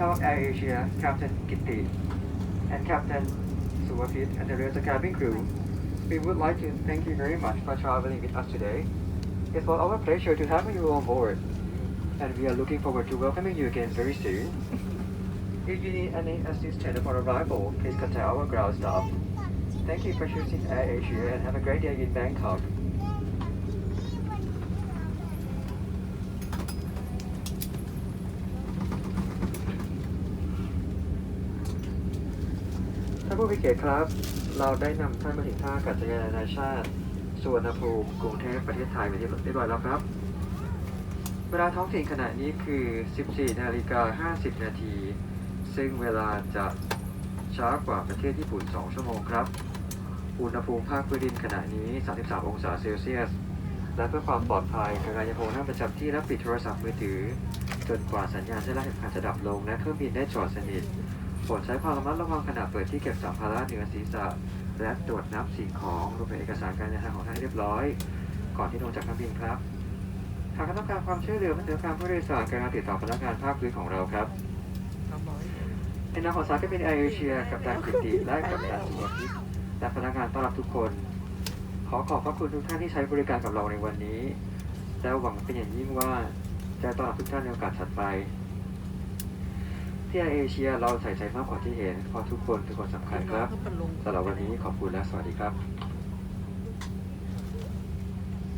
of Air Asia, Captain Gitti and Captain Suwapit and the rest of the cabin crew, we would like to thank you very much for traveling with us today. It was our pleasure to have you on board, and we are looking forward to welcoming you again very soon. If you need any assistance upon arrival, please contact our ground staff. Thank you for choosing Air Asia and have a great day in Bangkok. ผู้มีเกียรติครับ เราได้นำท่านมาถึงท่าอากาศยานนานาชาติสุวรรณภูมิกรุงเทพประเทศไทยเป็นที่เรียบร้อยแล้วครับ เวลาท้องถิ่นขณะนี้คือ 14 นาฬิกา 50 นาที ซึ่งเวลาจะช้ากว่าประเทศญี่ปุ่น 2 ชั่วโมงครับ อุณหภูมิภาคพื้นดินขณะนี้ 33 องศาเซลเซียส และเพื่อความปลอดภัยการยังคงนั่งประจำที่และปิดโทรศัพท์มือถือ จนกว่าสัญญาณเส้นรหัสผ่านจะดับลงและเครื่องบินได้จอดสนิท ปรดใช้ความระมัดระวังขณะเปิดที่เก็บสัมภาระเหนือศีรษะ และตรวจนับสิ่งของรวมถึงเอกสารการเดินทางของท่านให้เรียบร้อย ก่อนที่ลงจากเครื่องบินครับหากท่านต้องการความช่วยเหลือมาถึงการผู้โดยสารการติดต่อพนักงานภาคพื้นของเราครับในนามของสายการบินแอร์เอเชียกับการกิติและกับการสุวรรณและพนักงานต้อนรับทุกคน ขอขอบพระคุณทุกท่านที่ใช้บริการกับเราในวันนี้ และหวังเป็นอย่างยิ่งว่าจะต้อนรับทุกท่านในโอกาสถัดไป ที่แอร์เอเชียเราใส่ใจมากกว่าที่เห็นเพราะทุกคนเป็นคนสำคัญครับสำหรับวันนี้ขอบคุณและสวัสดีครับ